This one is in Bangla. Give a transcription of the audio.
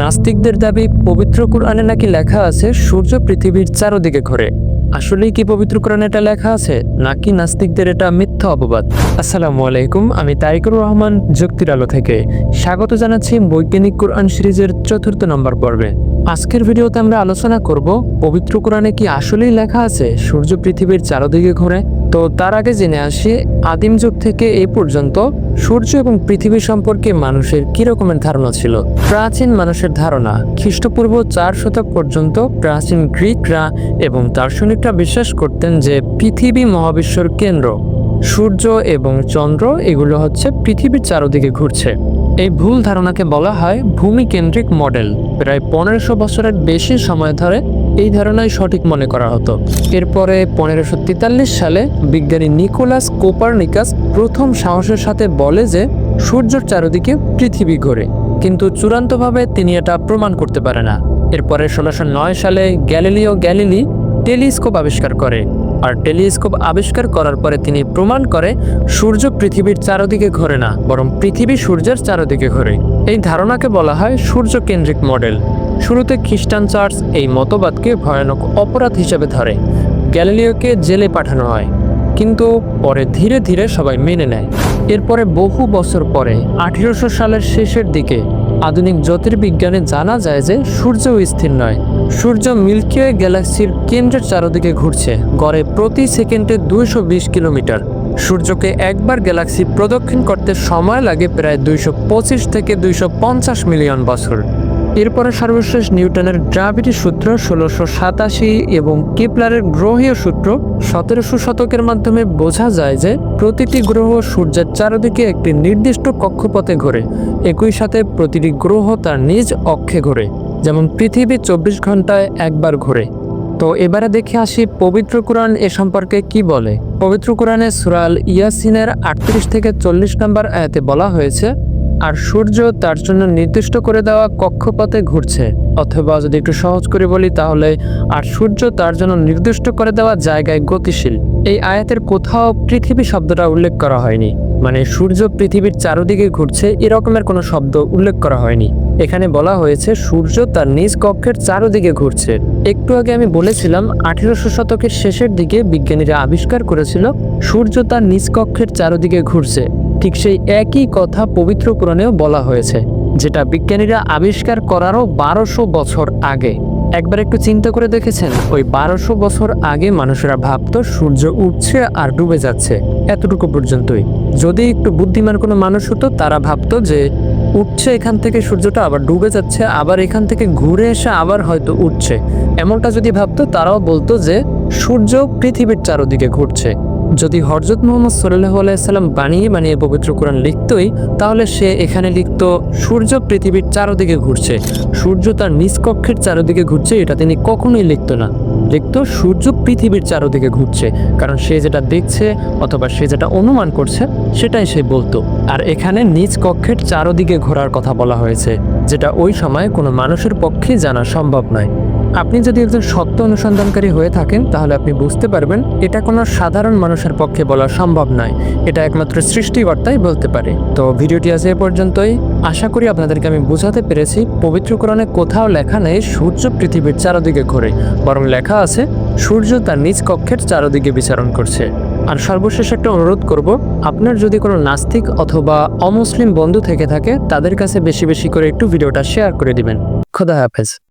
নাস্তিকদের দাবি, পবিত্র কোরআনে নাকি লেখা আছে, সূর্য পৃথিবীর চারোদিকে ঘোরে। আসলেই কি পবিত্র কোরআনে এটা লেখা আছে, নাকি নাস্তিকদের এটা মিথ্যা অপবাদ? আসসালামু আলাইকুম, আমি তারিকুর রহমান, যুক্তির আলো থেকে। স্বাগত জানাচ্ছি বৈজ্ঞানিক কোরআন সিরিজের চতুর্থ নম্বর পর্বে। আজকের ভিডিওতে আমরা আলোচনা করব, পবিত্র কোরআনে কি আসলেই লেখা আছে, সূর্য পৃথিবীর চারোদিকে ঘোরে? তো তার আগে জেনে আসি, আদিম যুগ থেকে এই পর্যন্ত সূর্য এবং পৃথিবী সম্পর্কে মানুষের কি রকমের ধারণা ছিল? প্রাচীন মানুষের ধারণা, খ্রিস্টপূর্ব চার শতক পর্যন্ত প্রাচীন গ্রিকরা এবং দার্শনিকরা বিশ্বাস করতেন যে পৃথিবী মহাবিশ্বর কেন্দ্র। সূর্য এবং চন্দ্র এগুলো হচ্ছে পৃথিবীর চারদিকে ঘুরছে। এই ভুল ধারণাকে বলা হয় ভূমিকেন্দ্রিক মডেল। প্রায় পনেরোশো বছরের বেশি সময় ধরে এই ধারণাই সঠিক মনে করা হতো। এরপরে পনেরোশো তেতাল্লিশ সালে বিজ্ঞানী নিকোলাস কোপারনিকাস প্রথম সাহসের সাথে বলে যে, সূর্যের চারদিকে পৃথিবী ঘোরে, কিন্তু চূড়ান্তভাবে তিনি এটা প্রমাণ করতে পারে না। এরপরে ষোলোশো নয় সালে গ্যালিলিও গ্যালিলি টেলিস্কোপ আবিষ্কার করে, আর টেলিস্কোপ আবিষ্কার করার পরে তিনি প্রমাণ করে, সূর্য পৃথিবীর চারদিকে ঘোরে না, বরং পৃথিবী সূর্যের চারদিকে ঘোরে। এই ধারণাকে বলা হয় সূর্য কেন্দ্রিক মডেল। শুরুতে খ্রিস্টান চার্চ এই মতবাদকে ভয়ানক অপরাধ হিসেবে ধরে। গ্যালিলিওকে জেলে পাঠানো হয়, কিন্তু পরে ধীরে ধীরে সবাই মেনে নেয়। এরপরে বহু বছর পরে, আঠেরোশো সালের শেষের দিকে, আধুনিক জ্যোতির্বিজ্ঞানে জানা যায় যে সূর্য স্থির নয়। সূর্য মিল্কি ওয়ে গ্যালাক্সির কেন্দ্রের চারদিকে ঘুরছে, গড়ে প্রতি সেকেন্ডে দুইশো বিশ কিলোমিটার। সূর্যকে একবার গ্যালাক্সি প্রদক্ষিণ করতে সময় লাগে প্রায় দুইশো পঁচিশ থেকে দুইশো পঞ্চাশ মিলিয়ন বছর। এরপরে সর্বশেষ নিউটনের গ্রাভিটি সূত্র ষোলোশো সাতাশি এবং কেপলারের গ্রহীয় সূত্র সতেরোশো শতকের মাধ্যমে বোঝা যায় যে প্রতিটি গ্রহ সূর্যের চারদিকে একটি নির্দিষ্ট কক্ষপথে ঘোরে। একই সাথে প্রতিটি গ্রহ তার নিজ অক্ষে ঘোরে, যেমন পৃথিবী চব্বিশ ঘন্টায় একবার ঘোরে। তো এবারে দেখে আসি পবিত্র কোরআন এ সম্পর্কে কি বলে। পবিত্র কোরআনে সুরাল ইয়াসিনের আটত্রিশ থেকে চল্লিশ নম্বর আয়াতে বলা হয়েছে আর সূর্য তার জন্য নির্দিষ্ট করে দেওয়া কক্ষপথে ঘুরছে। অথবা যদি একটু সহজ করে বলি তাহলে, আর সূর্য তার জন্য নির্দিষ্ট করে দেওয়া জায়গায় গতিশীল। এই আয়াতের কোথাও পৃথিবী শব্দটা উল্লেখ করা হয়নি। মানে সূর্য পৃথিবীর চারদিকে ঘুরছে এরকমের কোনো শব্দ উল্লেখ করা হয়নি। এখানে বলা হয়েছে সূর্য তার নিজ কক্ষের চারদিকে ঘুরছে। একটু আগে আমি বলেছিলাম, আঠেরোশো শতকের শেষের দিকে বিজ্ঞানীরা আবিষ্কার করেছিল, সূর্য তার নিজ কক্ষের চারদিকে ঘুরছে। ঠিক সেই একই কথা পবিত্র পুরাণেও বলা হয়েছে, যেটা বিজ্ঞানীরা আবিষ্কার করারও বারোশো বছর আগে। একবার একটু চিন্তা করে দেখেছেন? ওই বারোশো বছর আগে মানুষেরা ভাবতো সূর্য উঠছে আর ডুবে যাচ্ছে, এতটুকু পর্যন্তই। যদি একটু বুদ্ধিমান কোনো মানুষ হতো, তারা ভাবতো যে উঠছে এখান থেকে সূর্যটা, আবার ডুবে যাচ্ছে, আবার এখান থেকে ঘুরে এসে আবার হয়তো উঠছে। এমনটা যদি ভাবতো, তারাও বলতো যে সূর্য পৃথিবীর চারদিকে ঘুরছে। যদি হরজত মোহাম্মদ সাল্লাহ আলাইসাল্লাম বানিয়ে বানিয়ে পবিত্র কোরআন লিখতই, তাহলে সে এখানে লিখত, সূর্য পৃথিবীর চারোদিকে ঘুরছে। সূর্য তার নিজ কক্ষের চারোদিকে ঘুরছে, এটা তিনি কখনোই লিখত না। লিখত, সূর্য পৃথিবীর চারোদিকে ঘুরছে। কারণ সে যেটা দেখছে অথবা সে যেটা অনুমান করছে, সেটাই সে বলতো। আর এখানে নিজ কক্ষের চারোদিকে ঘোরার কথা বলা হয়েছে, যেটা ওই সময় কোনো মানুষের পক্ষে জানা সম্ভব নয়। আপনি যদি একজন সত্য অনুসন্ধানকারী হয়ে থাকেন, তাহলে আপনি বুঝতে পারবেন এটা কোনো সাধারণ মানুষের পক্ষে বলা সম্ভব নয়। এটা একমাত্র সৃষ্টিকর্তাই বলতে পারে। তো ভিডিওটি আজ এ পর্যন্তই। আশা করি আপনাদেরকে আমি বোঝাতে পেরেছি, পবিত্র কোরআনে কোথাও লেখা নেই সূর্য পৃথিবীর চারদিকে ঘোরে, বরং লেখা আছে, সূর্য তার নিজ কক্ষের চারদিকে বিচারণ করছে। আর সর্বশেষ একটা অনুরোধ করব, আপনার যদি কোনো নাস্তিক অথবা অমুসলিম বন্ধু থেকে থাকে, তাদের কাছে বেশি বেশি করে একটু ভিডিওটা শেয়ার করে দিবেন। খোদা হাফেজ।